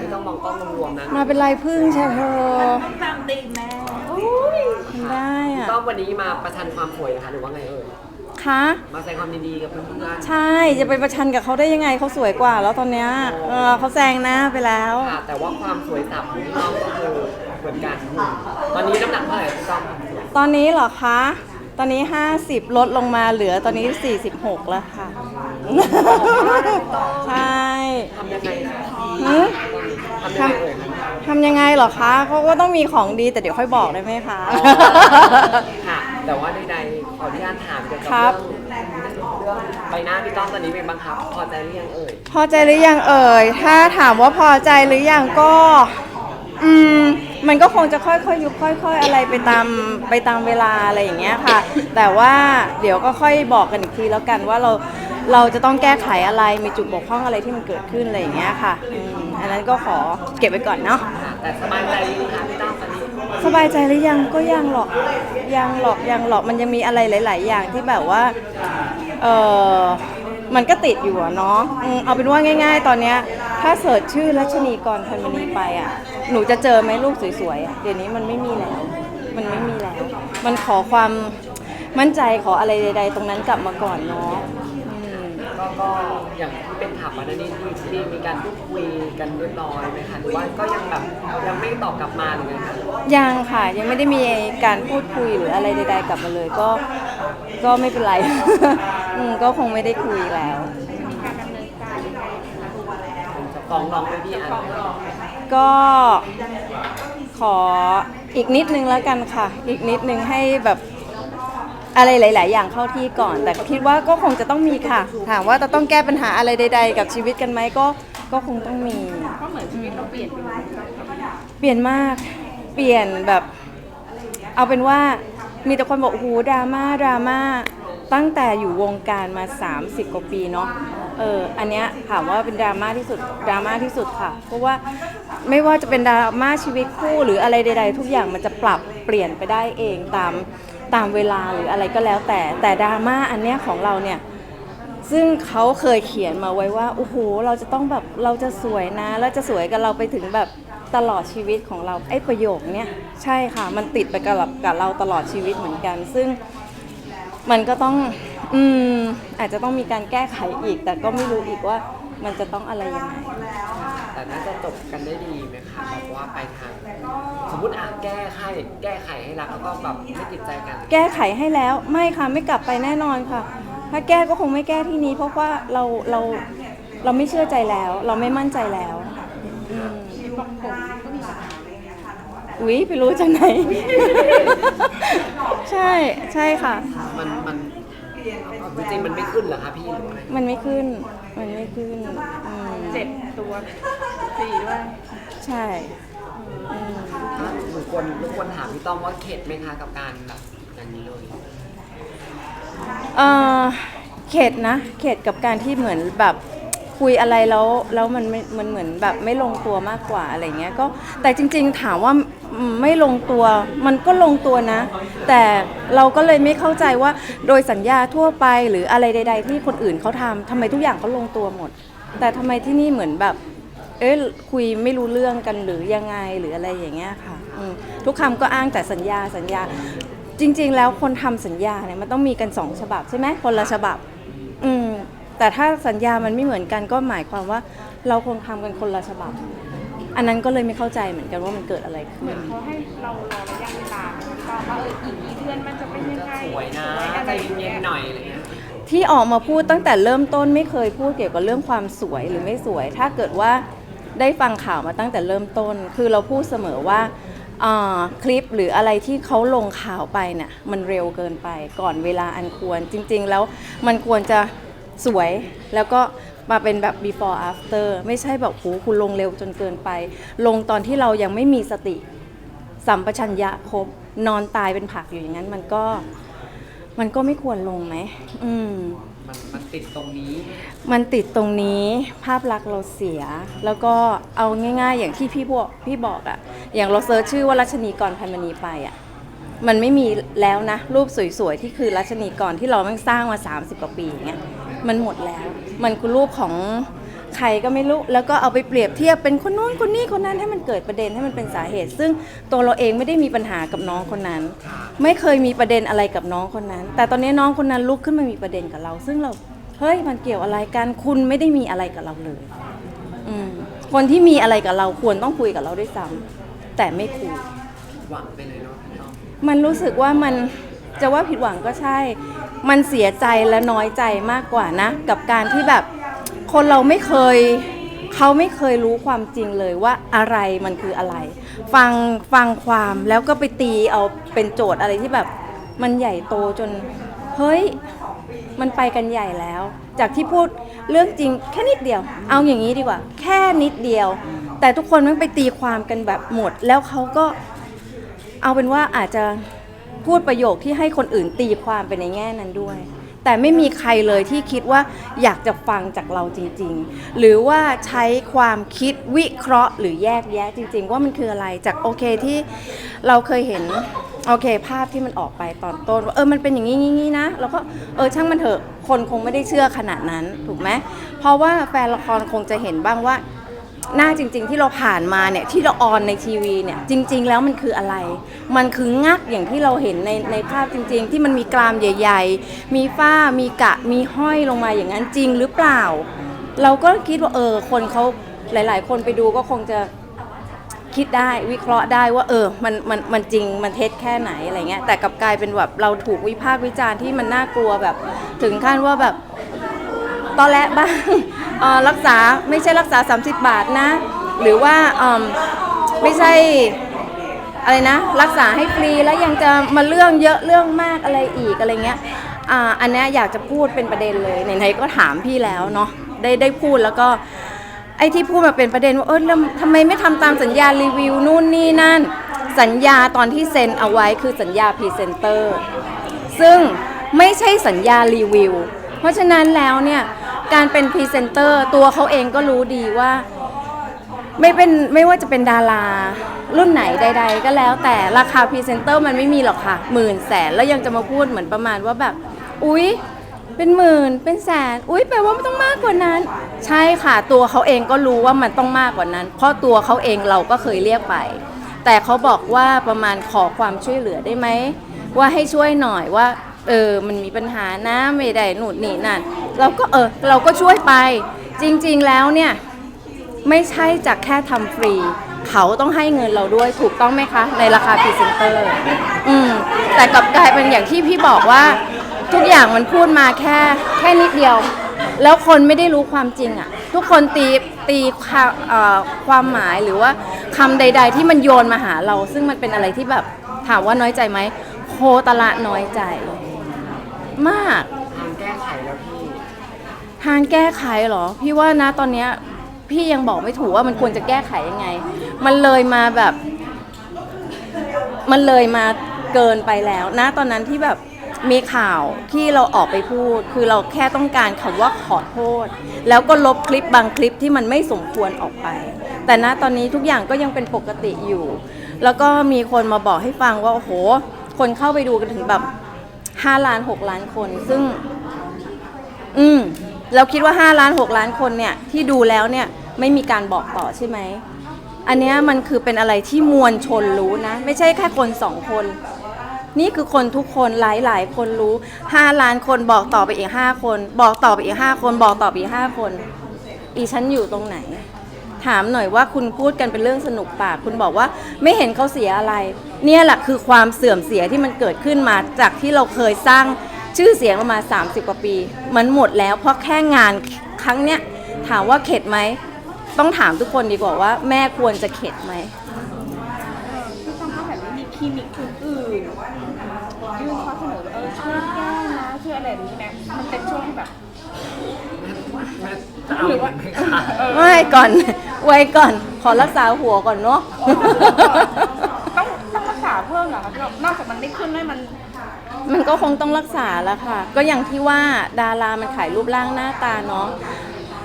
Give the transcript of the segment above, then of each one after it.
พี่ต้องมองกล้องรวมๆนะมาเป็นลายพึ่งใช่เธอตามตีมแม่ทำได้อะต้องวันนี้มาประชันความสวยนะคะหรือว่าไงเอ่ยคะมาแสดงความยินดีกับเพื่อนๆใช่จะไปประชันกับเขาได้ยังไงเขาสวยกว่า แล้วตอนเนี้ยเออเขาแซงหน้าไปแล้ว ค่ะแต่ว่าความสวยสับของพี่ต้องก็คือเหมือนกันตอนนี้น้ำหนักเท่าไหร่พี่ต้องตอนนี้เหรอคะ ตอนนี้ 50 ลดลงมาเหลือตอนนี้ 46 แล้วค่ะ ใช่ ทำยังไงหือทำยังไงเอ่ยคะทำยังไงเหรอคะเขาก็ต้องมีของดีแต่เดี๋ยวค่อยบอกได้ไหมคะ ค่ะ แต่ว่าใดๆขออนุญาตถามเกี่ยวกับครับ เรื่องเรื่องใบหน้าพี่ต้องตอนนี้เป็นบ้างครับ พอใจหรือยังเอ่ย พอใจหรือยังเอ่ย ถ้าถามว่าพอใจหรือยังก็ อืม มันก็คงจะค่อยๆยุบค่อยๆ อะไรไปตามไปตามเวลาอะไรอย่างเงี้ยค่ะ แต่ว่าเดี๋ยวก็ค่อยบอกกันอีกทีแล้วกันว่าเรา เราจะต้องแก้ไขอะไรมีจุดบกพร่องอะไรที่มันเกิดขึ้นอะไรอย่างเงี้ยค่ะอืมอันนั้นก็ขอเก็บไว้ก่อนเนาะค่ะแต่สบายใจดีค่ะพี่ต้องตอนนี้สบายใจหรือยังก็ยังหรอกยังหรอกยังหรอกมันยังมีอะไรหลาย ๆ อย่างที่แบบว่าเออมันก็ติดอยู่อะเนาะอืมเอาเป็นว่าง่าย ๆ ตอนเนี้ยถ้าเสิร์ชชื่อรัชนีกรพันมณีไปอะหนูจะเจอไหมรูปสวยๆอะเดี๋ยวนี้มันไม่มีแล้ว มันไม่มีแล้ว มันขอความมั่นใจขออะไรใด ๆ ตรงนั้นกลับมาก่อนเนาะอืม ก็ก็อย่างที่เป็นข่าวมาแล้วนี่ที่ที่มีการพูดคุยกันเรียบร้อยไหมคะหรือว่าก็ยังแบบยังไม่ตอบกลับมาหรือไงคะยังค่ะยังไม่ได้มีการพูดคุยหรืออะไรใด ๆ กลับมาเลยก็ก็ไม่เป็นไร อืมก็คงไม่ได้คุยแล้วจะฟ้องร้องไปพี่อ่านไหมคะก็ขออีกนิดนึงแล้วกันค่ะ อีกนิดนึงให้แบบ อะไรหลาย ๆ อย่างเข้าที่ก่อน แต่คิดว่าก็คงจะต้องมีค่ะ ถามว่าจะต้องแก้ปัญหาอะไรใด ๆ กับชีวิตกันไหมก็ก็คงต้องมี ก็เหมือนชีวิตเราเปลี่ยนไปเปลี่ยนมากเปลี่ยนแบบ เอาเป็นว่ามีแต่คนบอกโอ้โหดราม่าดราม่าตั้งแต่อยู่วงการมา 30 กว่าปีเนาะเอออันเนี้ยถามว่าเป็นดราม่าที่สุดดราม่าที่สุดค่ะ เพราะว่าไม่ว่าจะเป็นดราม่าชีวิตคู่หรืออะไรใด ๆ ทุกอย่างมันจะปรับเปลี่ยนไปได้เองตาม ตามเวลาหรืออะไรก็แล้วแต่ แต่ดราม่าอันเนี้ยของเราเนี่ยซึ่งเขาเคยเขียนมาไว้ว่าโอ้โหเราจะต้องแบบเราจะสวยนะ แล้วจะสวยกับเราไปถึงแบบตลอดชีวิตของเราไอ้ประโยคเนี้ยใช่ค่ะ มันติดไปกับกับเราตลอดชีวิตเหมือนกัน ซึ่งมันก็ต้องอืมอาจจะต้องมีการแก้ไขอีก แต่ก็ไม่รู้อีกว่ามันจะต้องอะไรยังไง แต่น่าจะจบกันได้ดีไหมคะแบบว่าไปทางสมมติอะแก้ไขแก้ไขให้รักแล้วก็แบบไม่ติดใจกันแก้ไขให้แล้วไม่ค่ะไม่กลับไปแน่นอนค่ะ ถ้าแก้ก็คงไม่แก้ที่นี้ เพราะว่าเราเราเราไม่เชื่อใจแล้ว เราไม่มั่นใจแล้วอืมบอกผมก็มีปัญหาอุ๊ยไปรู้จากไหน ใช่ใช่ค่ะ มันมัน เอาจริงๆมันไม่ขึ้นเหรอคะพี่หรือว่าไงมันไม่ขึ้น มันไม่ขึ้นอืมเจ็ดตัวสี่ด้วยใช่อืมถ้าหนูควรรบกวนถามพี่ต้อมว่าเข็ดไหมคะกับการแบบอย่างนี้เลยเอ่อเข็ดนะ เข็ดกับการที่เหมือนแบบ คุยอะไรแล้วแล้วมันไม่มันเหมือนแบบไม่ลงตัวมากกว่าอะไรเงี้ยก็แต่จริง ๆ ถามว่าไม่ลงตัวมันก็ลงตัวนะ แต่เราก็เลยไม่เข้าใจว่าโดยสัญญาทั่วไปหรืออะไรใด ๆ ที่คนอื่นเขาทำทำไมทุกอย่างเขาลงตัวหมด แต่ทำไมที่นี่เหมือนแบบ เอ๊ะคุยไม่รู้เรื่องกันหรือยังไงหรืออะไรอย่างเงี้ยค่ะอืมทุกคำก็อ้างแต่สัญญาสัญญา จริง ๆ แล้วคนทำสัญญาเนี่ยมันต้องมีกันสองฉบับใช่ไหมคนละฉบับ อืม แต่ถ้าสัญญามันไม่เหมือนกันก็หมายความว่าเราคงทำกันคนละฉบับ อันนั้นก็เลยไม่เข้าใจเหมือนกันว่ามันเกิดอะไรขึ้นเขาให้เรารอระยะเวลาก็ว่าเอออีกกี่เดือนมันจะเป็นยังไงสวยนะใจเย็นๆหน่อยอะไรเงี้ยที่ออกมาพูดตั้งแต่เริ่มต้นไม่เคยพูดเกี่ยวกับเรื่องความสวยหรือไม่สวย ถ้าเกิดว่าได้ฟังข่าวมาตั้งแต่เริ่มต้น คือเราพูดเสมอว่าอ่าคลิปหรืออะไรที่เขาลงข่าวไปเนี่ยมันเร็วเกินไปก่อนเวลาอันควรจริง ๆ แล้วมันควรจะ สวยแล้วก็มาเป็นแบบ before after ไม่ใช่แบบโหคุณลงเร็วจนเกินไป ลงตอนที่เรายังไม่มีสติ สัมปชัญญะครบนอนตายเป็นผักอยู่อย่างนั้น มันก็มันก็ไม่ควรลงไหมอืมมันมันติดตรงนี้ มันติดตรงนี้ภาพลักษณ์เราเสีย แล้วก็เอาง่าย ๆ อย่างที่พี่บอกพี่บอกอะอย่างเราเซิร์ชชื่อว่ารัชนีกรพันมณีไปอะมันไม่มีแล้วนะ รูปสวยๆ ที่คือรัชนีกรที่เราแม่งสร้างมา 30 กว่าปีอย่างเงี้ย มันหมดแล้ว มันคือรูปของใครก็ไม่รู้แล้วก็เอาไปเปรียบเทียบเป็นคนนู้นคนนี้คนนั้นให้มันเกิดประเด็นให้มันเป็นสาเหตุ ซึ่งตัวเราเองไม่ได้มีปัญหากับน้องคนนั้น ไม่เคยมีประเด็นอะไรกับน้องคนนั้น แต่ตอนนี้น้องคนนั้นลุกขึ้นมามีประเด็นกับเรา ซึ่งเราเฮ้ยมันเกี่ยวอะไรกันคุณไม่ได้มีอะไรกับเราเลยอืมคนที่มีอะไรกับเราควรต้องคุยกับเราด้วยซ้ำแต่ไม่คุยหวังไปเลยเนาะพี่อ้อมมันรู้สึกว่ามันจะว่าผิดหวังก็ใช่ มันเสียใจและน้อยใจมากกว่านะ กับการที่แบบคนเราไม่เคยเขาไม่เคยรู้ความจริงเลยว่าอะไรมันคืออะไร ฟังฟังความแล้วก็ไปตีเอาเป็นโจทย์อะไรที่แบบ มันใหญ่โตจน เฮ้ย มันไปกันใหญ่แล้ว จากที่พูดเรื่องจริงแค่นิดเดียว เอาอย่างนี้ดีกว่า แค่นิดเดียว แต่ทุกคนมันไปตีความกันแบบหมด แล้วเขาก็เอาเป็นว่าอาจจะ พูดประโยคที่ให้คนอื่นตีความไปในแง่นั้นด้วย แต่ไม่มีใครเลยที่คิดว่าอยากจะฟังจากเราจริง ๆ หรือว่าใช้ความคิดวิเคราะห์ หรือแยกแยะจริง ๆ ว่ามันคืออะไรจากโอเคที่เราเคยเห็นโอเค ภาพที่มันออกไปตอนต้นว่าเออมันเป็นอย่างนี้งี้นะแล้วก็เออช่างมันเถอะคนคงไม่ได้เชื่อขนาดนั้นถูกไหมเพราะว่าแฟนละครคงจะเห็นบ้างว่า หน้าจริง ๆ ที่เราผ่านมาเนี่ยที่เราออนในทีวีเนี่ยจริง ๆ แล้วมันคืออะไร มันคืองักอย่างที่เราเห็นในในภาพจริง ๆ ที่มันมีกรามใหญ่ ๆ มีฝ้ามีกะมีห้อยลงมาอย่างนั้นจริงหรือเปล่า เราก็คิดว่าเออคนเขาหลาย ๆ คนไปดูก็คงจะคิดได้วิเคราะห์ได้ว่าเออมันมันมันจริงมันเท็จแค่ไหนอะไรเงี้ยแต่กลับกลายเป็นแบบเราถูกวิพากษ์วิจารณ์ที่มันน่ากลัวแบบ ถึงขั้นว่าแบบตอนแรกบ้าง รักษาไม่ใช่รักษา 30 บาทนะ หรือว่าเอิ่มไม่ใช่อะไรนะ รักษาให้ฟรีแล้วยังจะมาเรื่องเยอะเรื่องมากอะไรอีกอะไรเงี้ยอ่าอันนี้อยากจะพูดเป็นประเด็นเลยไหนๆก็ถามพี่แล้วเนาะได้ได้พูดแล้วก็ไอ้ที่พูดมาเป็นประเด็นว่าเออแล้วทำไมไม่ทำตามสัญญารีวิวนู่นนี่นั่น สัญญาตอนที่เซ็นเอาไว้คือสัญญาพรีเซนเตอร์ซึ่งไม่ใช่สัญญารีวิว เพราะฉะนั้นแล้วเนี่ย การเป็นพรีเซนเตอร์ตัวเขาเองก็รู้ดีว่าไม่เป็นไม่ว่าจะเป็นดารา รุ่นไหนใด ๆ ก็แล้วแต่ราคาพรีเซนเตอร์มันไม่มีหรอกค่ะหมื่นแสนแล้วยังจะมาพูดเหมือนประมาณว่าแบบ อุ๊ย เป็นหมื่นเป็นแสน อุ๊ยแปลว่ามันต้องมากกว่านั้น ใช่ค่ะตัวเขาเองก็รู้ว่ามันต้องมากกว่านั้น เพราะตัวเขาเองเราก็เคยเรียกไป แต่เขาบอกว่าประมาณขอความช่วยเหลือได้ไหมว่าให้ช่วยหน่อยว่า เออมันมีปัญหานะไม่ได้หนุนนี่นั่นเราก็เออเราก็ช่วยไป จริงๆแล้วเนี่ยไม่ใช่จากแค่ทำฟรี เขาต้องให้เงินเราด้วยถูกต้องไหมคะ ในราคาพรีเซนเตอร์อืมแต่กลับกลายเป็นอย่างที่พี่บอกว่า ทุกอย่างมันพูดมาแค่แค่นิดเดียว แล้วคนไม่ได้รู้ความจริงอะ่ะ ทุกคนตีตีความความหมายหรือว่าคำใด ๆ ที่มันโยนมาหาเรา ซึ่งมันเป็นอะไรที่แบบถามว่าน้อยใจไหมโคตรละน้อยใจ มาก ทางแก้ไขแล้วพี่ทางแก้ไขเหรอ พี่ว่านะตอนเนี้ยพี่ยังบอกไม่ถูกว่ามันควรจะแก้ไขยังไง มันเลยมาแบบ มันเลยมาเกินไปแล้วนะตอนนั้นที่แบบมีข่าวที่เราออกไปพูด คือเราแค่ต้องการคำว่าขอโทษ แล้วก็ลบคลิปบางคลิปที่มันไม่สมควรออกไป แต่ณตอนนี้ทุกอย่างก็ยังเป็นปกติอยู่ แล้วก็มีคนมาบอกให้ฟังว่าโอ้โห คนเข้าไปดูกันถึงแบบ 5ล้าน6ล้านคนซึ่ง อืมเราคิดว่า5ล้าน6ล้านคนเนี่ย ที่ดูแล้วเนี่ยไม่มีการบอกต่อใช่ไหม อันเนี้ยมันคือเป็นอะไรที่มวลชนรู้นะ ไม่ใช่แค่คนสองคน นี่คือคนทุกคนหลายหลายคนรู้5ล้านคนบอกต่อไปอีก5คน บอกต่อไปอีก5คน บอกต่อไปอีก5คน อีฉันอยู่ตรงไหน ถามหน่อยว่าคุณพูดกันเป็นเรื่องสนุกปาก คุณบอกว่าไม่เห็นเขาเสียอะไร เนี่ยแหละคือความเสื่อมเสียที่มันเกิดขึ้นมาจากที่เราเคยสร้างชื่อเสียงประมาณ 30 กว่าปี มันหมดแล้วเพราะแค่งานครั้งเนี้ยถามว่าเข็ดไหม ต้องถามทุกคนดีกว่าว่าแม่ควรจะเข็ดไหมที่ทำให้แบบนี้มีคลินิกอื่นๆยื่นข้อเสนอว่าเออช่วยแก้นะช่วยอะไรแบบนี้ไหมมันเป็นช่วงที่แบบแม่จะเอาอีกไหมคะไม่ก่อน ไว้ก่อน ขอรักษาหัวก่อนเนาะ คะพี่บอกนอกจากมันไม่ขึ้นด้วยมันมันก็คงต้องรักษาแล้วค่ะ ก็อย่างที่ว่าดารามันขายรูปร่างหน้าตาเนาะ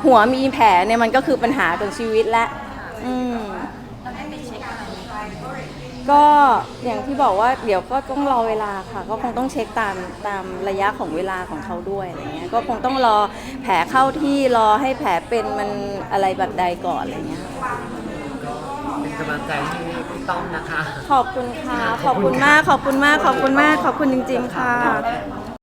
หัวมีแผลเนี่ยมันก็คือปัญหาของชีวิตและอืมก็อย่างที่บอกว่าเดี๋ยวก็ต้องรอเวลาค่ะ ก็คงต้องเช็คตามตามระยะของเวลาของเขาด้วยอะไรเงี้ยก็คงต้องรอแผลเข้าที่รอให้แผลเป็นมันอะไรแบบใดก่อนอะไรเงี้ยก็เป็นกำลังใจให้ พี่ต้อมนะคะ ขอบคุณค่ะ ขอบคุณมาก ขอบคุณมาก ขอบคุณมาก ขอบคุณจริง ๆ ค่ะ